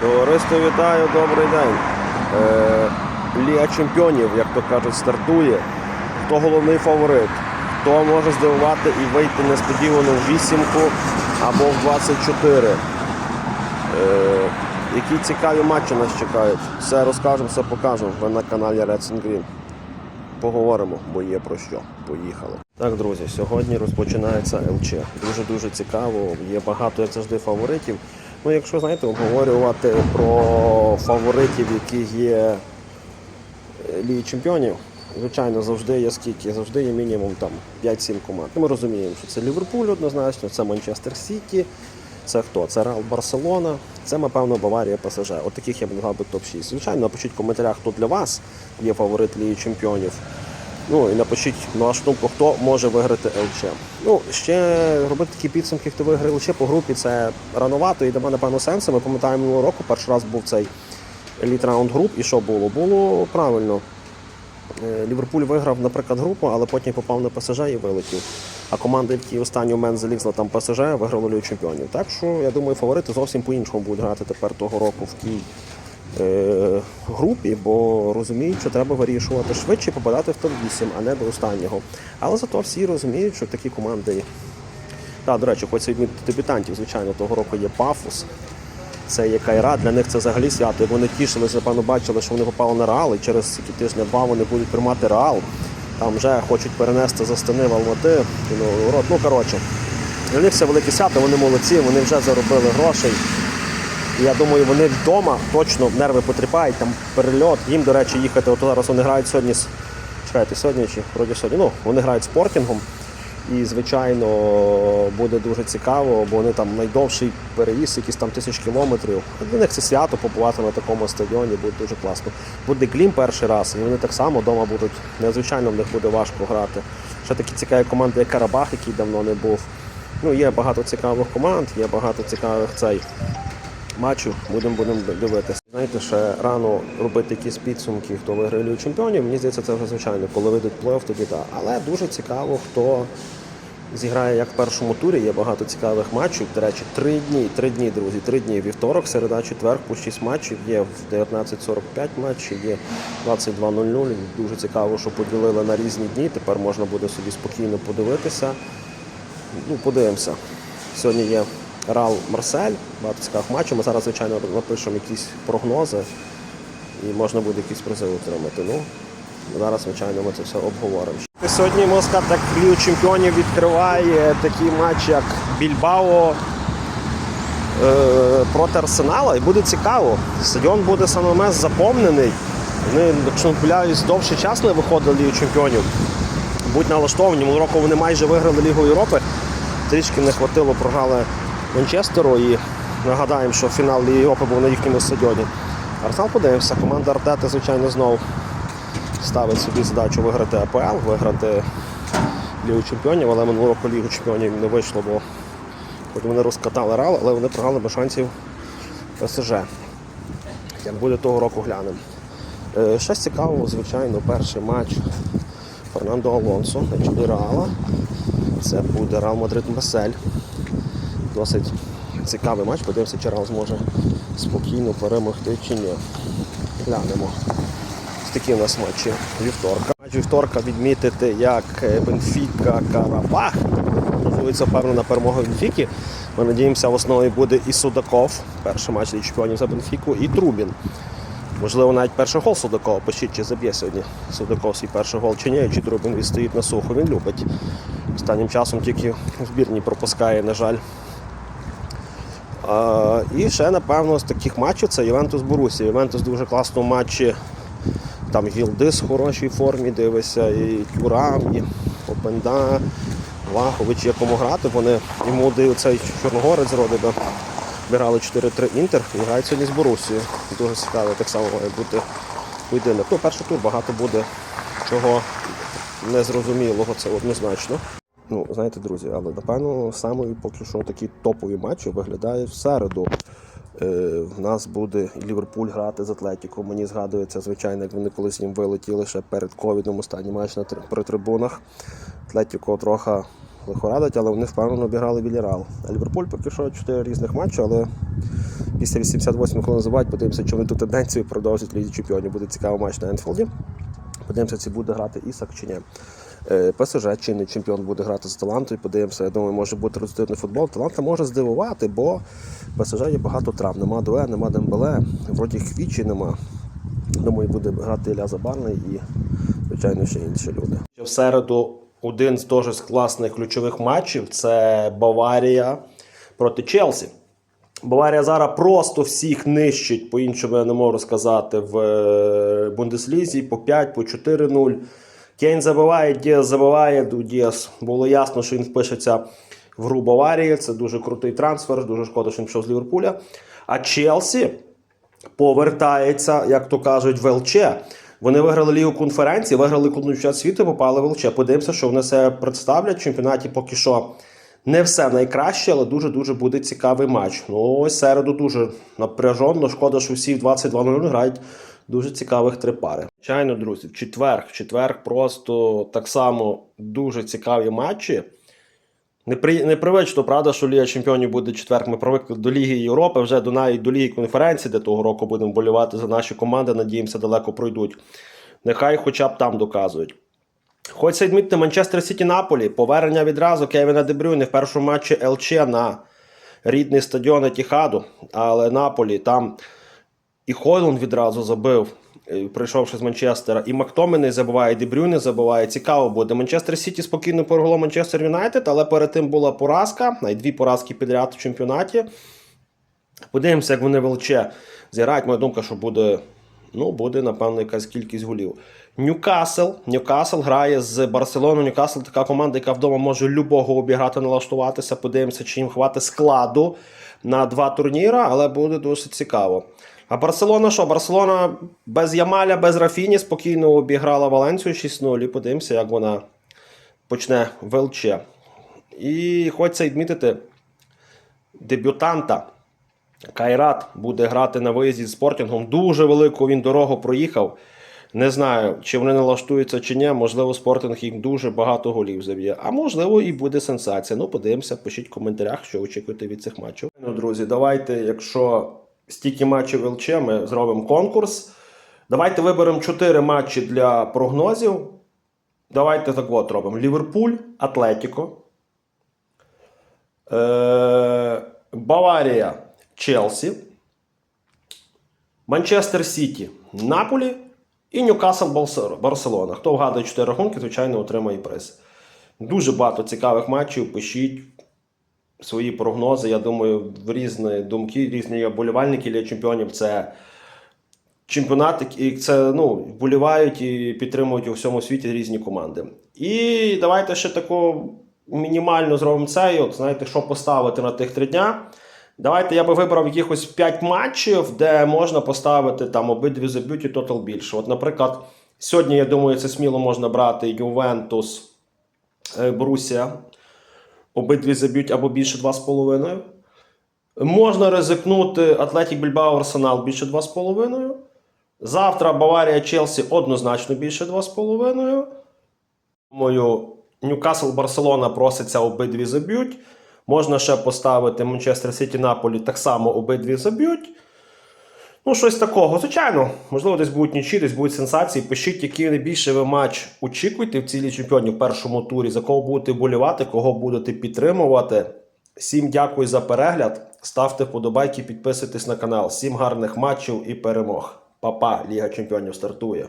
Товариство вітаю, добрий день. Е, Ліга чемпіонів, як то кажуть, стартує. Хто головний фаворит? Хто може здивувати і вийти несподівано в вісімку або в 24? Е, які цікаві матчі нас чекають? Все розкажемо, все покажемо. Ви на каналі Reds Green. Поговоримо, бо є про що. Поїхали. Так, друзі, сьогодні розпочинається ЛЧ. Дуже-дуже цікаво. Є багато, як завжди, фаворитів. Ну, якщо знаєте, обговорювати про фаворитів, які є е, Ліги Чемпіонів, звичайно, завжди є скільки, завжди є мінімум там 5-7 команд. Ну, Ми розуміємо, що це Ліверпуль однозначно, це Манчестер Сіті, це хто? Це Реал Барселона, це, напевно, Баварія ПСЖ. От таких я б назвав би топ-6. Звичайно, напишіть в коментарях, хто для вас є фаворит Ліги Чемпіонів. Ну і напишіть на вашу думку, хто може виграти ЛЧ. Ну, ще робити такі підсумки, хто виграє ЛЧ по групі, це рановато і немає, напевно, сенсу. Ми пам'ятаємо минулого року, перший раз був цей еліт раунд груп, і що було? Було правильно. Е, Ліверпуль виграв, наприклад, групу, але потім попав на ПСЖ і вилетів. А команда, які останній момент залізла там ПСЖ, виграла Лігу чемпіонів. Так що я думаю, фаворити зовсім по-іншому будуть грати тепер того року в е, групі, бо розуміють, що треба вирішувати швидше, попадати в топ-8, а не до останнього. Але зато всі розуміють, що такі команди. Так, до речі, хочу відмітити дебютантів, звичайно, того року є Пафос. Це є Кайра, для них це взагалі свято. Вони тішилися, напевно, бачили, що вони попали на Реал, і через які тижня-два вони будуть приймати Реал. Там вже хочуть перенести за стани в Алмати. Город. Ну, коротше, для них це велике свято, вони молодці, вони вже заробили грошей. Я думаю, вони вдома точно нерви потріпають, там перельот. Їм, до речі, їхати. От зараз вони грають сьогодні з. Чекайте, сьогодні чи вроді сьогодні. Ну, вони грають спортінгом. І, звичайно, буде дуже цікаво, бо вони там найдовший переїзд, якісь там тисяч кілометрів. Для них це свято побувати на такому стадіоні буде дуже класно. Буде Глім перший раз, і вони так само вдома будуть. Незвичайно в них буде важко грати. Ще такі цікаві команди, як Карабах, який давно не був. Ну, є багато цікавих команд, є багато цікавих цей матчів. Будемо будемо дивитися. Знаєте, ще рано робити якісь підсумки, хто виграє Лігу чемпіонів. Мені здається, це вже звичайно, коли вийдуть плей-офф, тоді так. Але дуже цікаво, хто зіграє як в першому турі. Є багато цікавих матчів. До речі, три дні, три дні, друзі, три дні. Вівторок, середа, четвер, по 6 матчів. Є в 19.45 матчі, є 22.00. Дуже цікаво, що поділили на різні дні. Тепер можна буде собі спокійно подивитися. Ну, подивимося. Сьогодні є Рал Марсель, багато цікавих матчів. Ми зараз, звичайно, напишемо якісь прогнози і можна буде якісь призи отримати. Ну, зараз, звичайно, ми це все обговоримо. Сьогодні Москва так Лігу чемпіонів відкриває такі матчі, як Більбао е, проти Арсенала. І буде цікаво. Стадіон буде саме заповнений. Вони, якщо не довший час не виходили Лігу чемпіонів. Будь налаштовані. Минулого року вони майже виграли Лігу Європи. Трішки не хватило, програли Манчестеру і нагадаємо, що фінал Ліги Європи був на їхньому стадіоні. Арсенал подивимося, команда Артета, звичайно, знову ставить собі задачу виграти АПЛ, виграти Лігу Чемпіонів, але минулого року Лігу Чемпіонів не вийшло, бо хоч вони розкатали Реал, але вони програли без шансів ПСЖ. Як буде того року глянемо. Е, Ще цікаво, звичайно, перший матч Фернандо Алонсо Реала. Це буде Реал Мадрид Марсель. Досить цікавий матч. Подивимося, чи Реал зможе спокійно перемогти чи ні. Глянемо. Такі у нас матчі вівторка. Матч вівторка відмітити як е, Бенфіка Карабах. Називається певно на перемогу Бенфіки. Ми надіємося, в основі буде і Судаков. Перший матч Ліги чемпіонів за Бенфіку, і Трубін. Можливо, навіть перший гол Судакова. Пишіть, чи заб'є сьогодні Судаков свій перший гол чи ні, чи Трубін відстоїть на сухо. Він любить. Останнім часом тільки збірні пропускає, на жаль. І ще, напевно, з таких матчів це Ювентус Борусі. Ювентус дуже класно в матчі. Там Гілдис в хорошій формі дивися, і Тюрам, і Опенда, Влахович, якому грати. Вони йому цей Чорногорець родида. Грали 4-3 Інтер і грають сьогодні з Борусією. Дуже цікаво, так само має бути поєдинок. Ну, перший тур багато буде чого незрозумілого, це однозначно. Ну, знаєте, друзі, але напевно саме поки що такі топові матчі виглядають в середу. Е, в нас буде Ліверпуль грати з Атлетіко. Мені згадується, звичайно, як вони колись їм вилетіли ще перед ковідом останній матч на при трибунах. Атлетіко трохи лихорадить, але вони впевнено обіграли Вільярал. А Ліверпуль поки що чотири різних матчі, але після 88 хвилин забувають, подивимося, чи вони ту тенденцію продовжать Лізі Чемпіонів. Буде цікавий матч на Енфілді. Подивимося, чи буде грати Ісак чи ні. Е, ПСЖ чинний чемпіон буде грати з талантою. Подивимося, я думаю, може бути результативний футбол. Таланта може здивувати, бо ПСЖ є багато травм. Нема Дуе, нема Дембеле, вроді Хвічі нема. Думаю, буде грати Ілля Забарний і, звичайно, ще інші люди. В середу один з дуже класних ключових матчів це Баварія проти Челсі. Баварія зараз просто всіх нищить, по-іншому я не можу сказати, в е, Бундеслізі по 5, по 4-0. Кейн забиває, Діас забиває. У Діас було ясно, що він впишеться в гру Баварії. Це дуже крутий трансфер, дуже шкода, що він пішов з Ліверпуля. А Челсі повертається, як то кажуть, в ЛЧ. Вони виграли лігу конференції, виграли клубну чемпіонат світу, попали в ЛЧ. Подивимося, що вони себе представлять в чемпіонаті поки що. Не все найкраще, але дуже-дуже буде цікавий матч. Ну, ось середу дуже напряжено. Шкода, що всі в 22.00 грають дуже цікавих три пари. Звичайно, друзі, в четвер. В четвер просто так само дуже цікаві матчі. Непри... Непривично, правда, що Ліга Чемпіонів буде четвер. Ми привикли до Ліги Європи, вже до навіть до Ліги конференції, де того року будемо болювати за наші команди. Надіємося, далеко пройдуть. Нехай хоча б там доказують. Хочеться відмітити Манчестер Сіті Наполі. Повернення відразу Кевіна Дебрюйне в першому матчі ЛЧ на рідний стадіон Етіхаду. Але Наполі там і Хойлун відразу забив, е, прийшовши з Манчестера. І Мактоменей забиває, і Дебрюйне забиває. Цікаво буде. Манчестер Сіті спокійно переголо Манчестер Юнайтед, але перед тим була поразка, навіть дві поразки підряд в чемпіонаті. Подивимося, як вони в ЛЧ зіграють. Моя думка, що буде, ну, буде, напевно, якась кількість голів. Ньюкасл. Ньюкасл грає з Барселоною. Ньюкасл така команда, яка вдома може любого обіграти, налаштуватися. Подивимося, чи їм хватить складу на два турніри, але буде досить цікаво. А Барселона що? Барселона без Ямаля, без Рафіні спокійно обіграла Валенцію 6-0. І подивимося, як вона почне в ЛЧ. І хочеться відмітити дебютанта. Кайрат буде грати на виїзді з спортінгом. Дуже велику він дорогу проїхав. Не знаю, чи вони налаштуються чи ні. Можливо, спортинг їм дуже багато голів заб'є. А можливо, і буде сенсація. Ну, подивимося, пишіть в коментарях, що очікуєте від цих матчів. Ну, друзі, давайте, якщо стільки матчів ЛЧ, ми зробимо конкурс. Давайте виберемо 4 матчі для прогнозів. Давайте так от робимо: Ліверпуль, Атлетіко. Е- Баварія, Челсі. Манчестер Сіті, Наполі і Ньюкасл Барселона. Хто вгадує 4 рахунки, звичайно, отримає приз. Дуже багато цікавих матчів. Пишіть свої прогнози. Я думаю, в різні думки, різні болівальники для чемпіонів це чемпіонат, і це ну, вболівають і підтримують у всьому світі різні команди. І давайте ще таку мінімально зробимо це. І от знаєте, що поставити на тих три дня. Давайте я би вибрав якихось 5 матчів, де можна поставити там обидві заб'ють і тотал більше. От, наприклад, сьогодні, я думаю, це сміло можна брати Ювентус, е, Борусія. Обидві заб'ють або більше 2,5. Можна ризикнути Атлетік Більбао Арсенал більше 2,5. Завтра Баварія Челсі однозначно більше 2,5. Думаю, Ньюкасл Барселона проситься обидві заб'ють. Можна ще поставити Манчестер Сіті Наполі, так само обидві заб'ють. Ну, щось такого. Звичайно, можливо, десь будуть нічі, десь будуть сенсації. Пишіть, який найбільший ви матч очікуєте в цілій чемпіоні в першому турі, за кого будете болівати, кого будете підтримувати. Всім дякую за перегляд. Ставте вподобайки, підписуйтесь на канал. Всім гарних матчів і перемог. Па-па, Ліга Чемпіонів стартує.